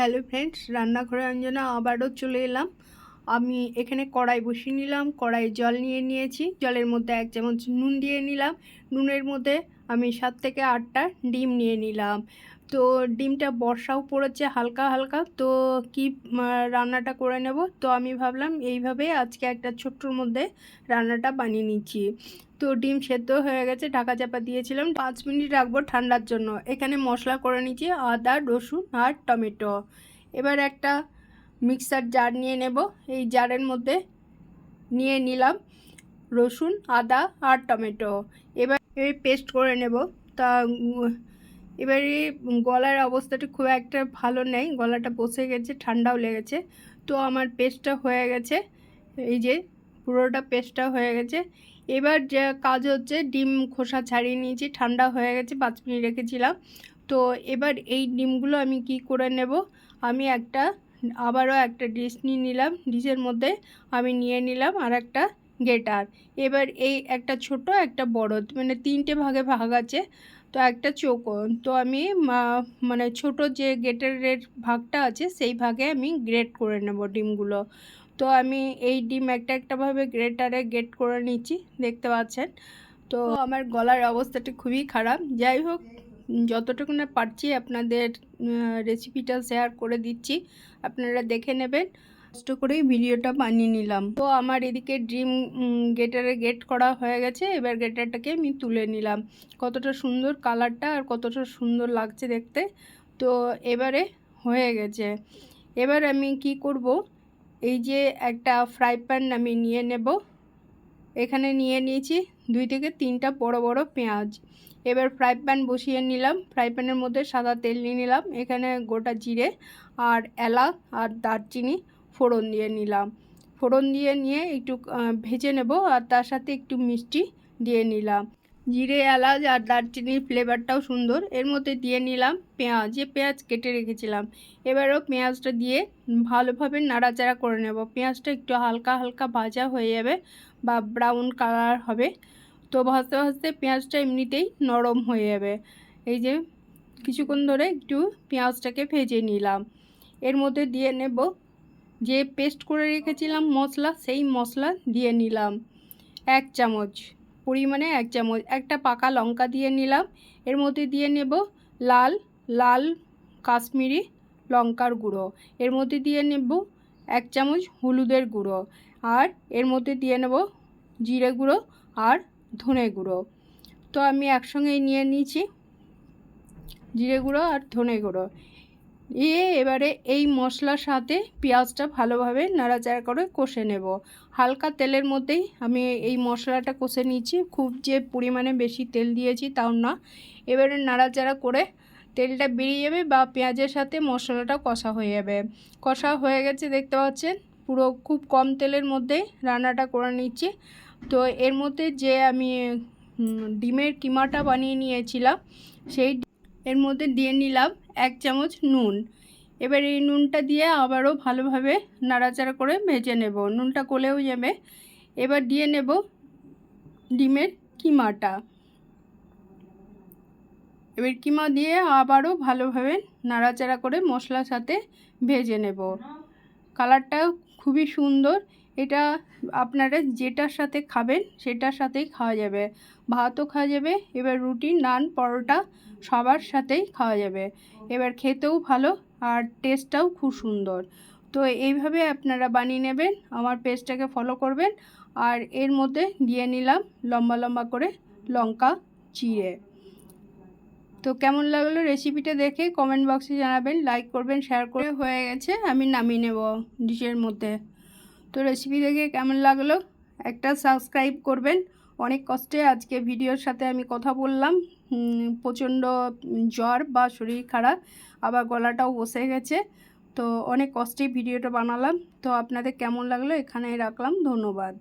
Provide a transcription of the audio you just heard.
Hello friends রান্নাঘরে অঞ্জনা আবারও চলে এলাম। আমি এখানে কড়াই বসিয়ে নিলাম কড়াই জল নিয়ে নিয়েছি। জলের মধ্যে এক চামচ নুন দিয়ে নিলাম। নুনের মধ্যে আমি সাত থেকে আটটা ডিম নিয়ে নিলাম। তো ডিমটা বর্ষাও পড়েছে হালকা হালকা, তো কি রান্নাটা করে নেব? তো আমি ভাবলাম এইভাবে আজকে একটা ছোট্টর মধ্যে রান্নাটা বানিয়ে নিচ্ছি। তো ডিম সেদ্ধ হয়ে গেছে, ঢাকা চাপা দিয়েছিলাম। পাঁচ মিনিট রাখব ঠান্ডার জন্য। এখানে মশলা করে নিচ্ছি আদা, রসুন আর টমেটো। এবার একটা মিক্সার জার নিয়ে নেব। এই জারের মধ্যে নিয়ে নিলাম রসুন, আদা আর টমেটো। এবার এই পেস্ট করে নেব। তা, এবারে গলার অবস্থাটা খুব একটা ভালো নেই। গলাটা বসে গেছে, ঠান্ডাও লেগেছে। তো আমার পেস্টটা হয়ে গেছে। এই যে পুরোটা পেস্টটা হয়ে গেছে। এবার যে কাজ হচ্ছে, ডিম খোসা ছাড়িয়ে নিয়েছি। ঠান্ডা হয়ে গেছে, পাঁচ মিনিট রেখেছিলাম। তো এবার এই ডিমগুলো আমি কি করে নেব? আমি একটা আবারও একটা ডিশ নিয়ে নিলাম। ডিশের মধ্যে আমি নিয়ে নিলাম আর একটা গেটার। এবার এই একটা ছোট, একটা বড় মানে তিনটে ভাগে ভাগ আছে। তো একটা চৌকো, তো আমি মানে ছোট যে গেটারের ভাগটা আছে, সেই ভাগে আমি গ্রেট করে নেব ডিমগুলো। তো আমি এই ডিম একটা একটাভাবে গ্রেটারে গ্রেট করে নিচ্ছি, দেখতে পাচ্ছেন? তো আমার গলার অবস্থাটা খুবই খারাপ। যাই হোক যতটুকু না পারছি আপনাদের রেসিপিটা শেয়ার করে দিচ্ছি। আপনারা দেখে নেবেন। কষ্ট করেই ভিডিওটা বানিয়ে নিলাম। তো আমার এদিকে ড্রিম গেটারে গেট করা হয়ে গেছে। এবার গেটারটাকে আমি তুলে নিলাম। কতটা সুন্দর কালারটা আর কতটা সুন্দর লাগছে দেখতে। তো এবারে হয়ে গেছে। এবার আমি কি করব? এই যে একটা ফ্রাই প্যান আমি নিয়ে নেব। এখানে নিয়ে নিয়েছি দুই থেকে তিনটা বড় বড় পেঁয়াজ। এবার ফ্রাই প্যান বসিয়ে নিলাম। ফ্রাই প্যানের মধ্যে সাদা তেল নিয়ে নিলাম। এখানে গোটা জিরে আর এলাচ আর দারচিনি ফোড়ন দিয়ে নিলাম। ফোড়ন দিয়ে নিয়ে একটু ভেজে নেব আর তার সাথে একটু মিষ্টি দিয়ে নিলাম। জিরে, এলাচ আর দারচিনির ফ্লেভারটাও সুন্দর। এর মধ্যে দিয়ে নিলাম পেঁয়াজ। যে পেঁয়াজ কেটে রেখেছিলাম, এবারও পেঁয়াজটা দিয়ে ভালোভাবে নাড়াচাড়া করে নেব। পেঁয়াজটা একটু হালকা হালকা ভাজা হয়ে যাবে বা ব্রাউন কালার হবে। তো ভাজতে ভাজতে পেঁয়াজটা এমনিতেই নরম হয়ে যাবে। এই যে কিছুক্ষণ ধরে একটু পেঁয়াজটাকে ভেজে নিলাম। এর মধ্যে দিয়ে নেব যে পেস্ট করে রেখেছিলাম মশলা, সেই মশলা দিয়ে নিলাম এক চামচ। পরিমাণে এক চামচ, একটা পাকা লঙ্কা দিয়ে নিলাম। এর মধ্যে দিয়ে নেব লাল লাল কাশ্মীরি লঙ্কার গুঁড়ো। এর মধ্যে দিয়ে নেব এক চামচ হলুদের গুঁড়ো। আর এর মধ্যে দিয়ে নেব জিরে গুঁড়ো আর ধনে গুঁড়ো। তো আমি একসঙ্গেই নিয়ে নিয়েছি জিরে গুঁড়ো আর ধনে গুঁড়ো। দিয়ে এবারে এই মশলার সাথে পেঁয়াজটা ভালোভাবে নাড়াচাড়া করে কষে নেব। হালকা তেলের মধ্যেই আমি এই মশলাটা কষে নিচ্ছি খুব যে পরিমাণে বেশি তেল দিয়েছি তাও না। এবারে নাড়াচাড়া করে তেলটা বেরিয়ে যাবে বা পেঁয়াজের সাথে মশলাটা কষা হয়ে যাবে। কষা হয়ে গেছে দেখতে পাচ্ছেন। পুরো খুব কম তেলের মধ্যে রান্নাটা করে নিচ্ছি। তো এর মধ্যে যে আমি ডিমের কিমাটা বানিয়ে নিয়েছিলাম, সেই এর মধ্যে দিয়ে নিলাম। এক চামচ নুন। এবার এই নুনটা দিয়ে আবারও ভালোভাবে নাড়াচাড়া করে ভেজে নেব। নুনটা গলেও যাবে। এবার দিয়ে নেব ডিমের কিমাটা। এবার কিমা দিয়ে আবারও ভালোভাবে নাড়াচাড়া করে মশলার সাথে ভেজে নেব। কালারটা খুবই সুন্দর এটা আপনারা যেটার সাথে খাবেন সেটার সাথেই খাওয়া যাবে। ভাতও খাওয়া যাবে, এবার রুটি, নান, পরোটা সবার সাথেই খাওয়া যাবে। এবার খেতেও ভালো আর টেস্টটাও খুব সুন্দর। তো এইভাবে আপনারা বানিয়ে নেবেন, আমার পেজটাকে ফলো করবেন আর এর মধ্যে দিয়ে নিলাম লম্বা লম্বা করে লঙ্কা চিড়ে তো কেমন লাগল রেসিপিটা দেখে কমেন্ট বক্সে জানাবেন লাইক করবেন শেয়ার করে হয়ে গেছে, আমি নামিয়ে নেব ডিশের মধ্যে। তো রেসিপি দেখে কেমন লাগল? একটা সাবস্ক্রাইব করবেন। অনেক কষ্টে আজকে ভিডিওর সাথে আমি কথা বললাম। প্রচণ্ড জ্বর বা শরীর খারাপ, আবার গলাটাও বসে গেছে। তো অনেক কষ্টেই ভিডিওটা বানালাম। তো আপনাদের কেমন লাগল এখানেই রাখলাম। ধন্যবাদ।